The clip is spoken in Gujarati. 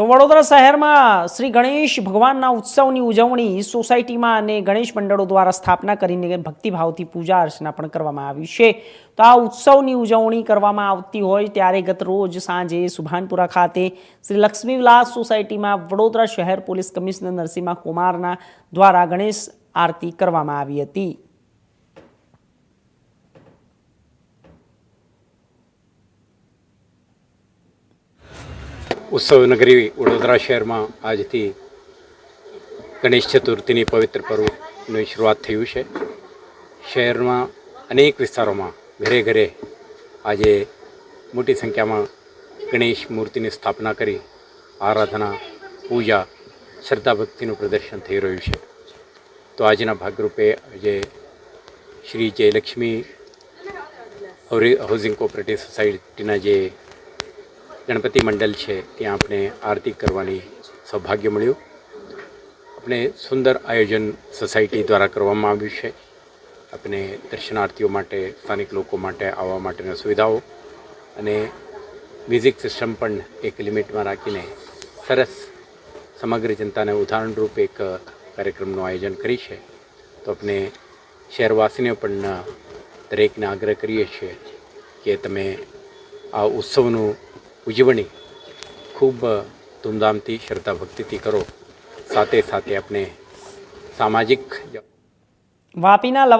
તો વડોદરા શહેરમાં શ્રી ગણેશ ભગવાનના ઉત્સવની ઉજવણી સોસાયટીમાં અને ગણેશ મંડળો દ્વારા સ્થાપના કરીને ભક્તિભાવથી પૂજા અર્ચના પણ કરવામાં આવી છે. તો આ ઉત્સવની ઉજવણી કરવામાં આવતી હોય ત્યારે ગત રોજ સાંજે સુભાનપુરા ખાતે શ્રી લક્ષ્મી વિલાસ સોસાયટીમાં વડોદરા શહેર પોલીસ કમિશનર નરસિંહા કુમારના દ્વારા ગણેશ આરતી કરવામાં આવી હતી. ઉત્સવ નગરી વડોદરા શહેરમાં આજથી ગણેશ ચતુર્થીની પવિત્ર પર્વની શરૂઆત થયું છે. શહેરમાં અનેક વિસ્તારોમાં ઘરે ઘરે આજે મોટી સંખ્યામાં ગણેશ મૂર્તિની સ્થાપના કરી, આરાધના, પૂજા, શ્રદ્ધા ભક્તિનું પ્રદર્શન થઈ રહ્યું છે. તો આજના ભાગરૂપે આજે શ્રી જયલક્ષ્મી હાઉસિંગ કોઓપરેટિવ સોસાયટીના જે ગણપતિ મંડળ છે, ત્યાં આપણે આરતી કરવાની સૌભાગ્ય મળ્યું. આપણે સુંદર આયોજન સોસાયટી દ્વારા કરવામાં આવ્યું છે. આપણે દર્શનાર્થીઓ માટે, સ્થાનિક લોકો માટે આવવા માટેની સુવિધાઓ અને મ્યુઝિક સિસ્ટમ પણ એક લિમિટમાં રાખીને સરસ સમગ્ર જનતાને ઉદાહરણરૂપ એક કાર્યક્રમનું આયોજન કરી છે. તો આપણે શહેરવાસીને પણ દરેકને આગ્રહ કરીએ છીએ કે તમે આ ઉત્સવનું ઉજવણી ખૂબ ધૂમધામથી શ્રદ્ધા ભક્તિથી કરો. સાથે સાથે આપણે સામાજિક વાપીના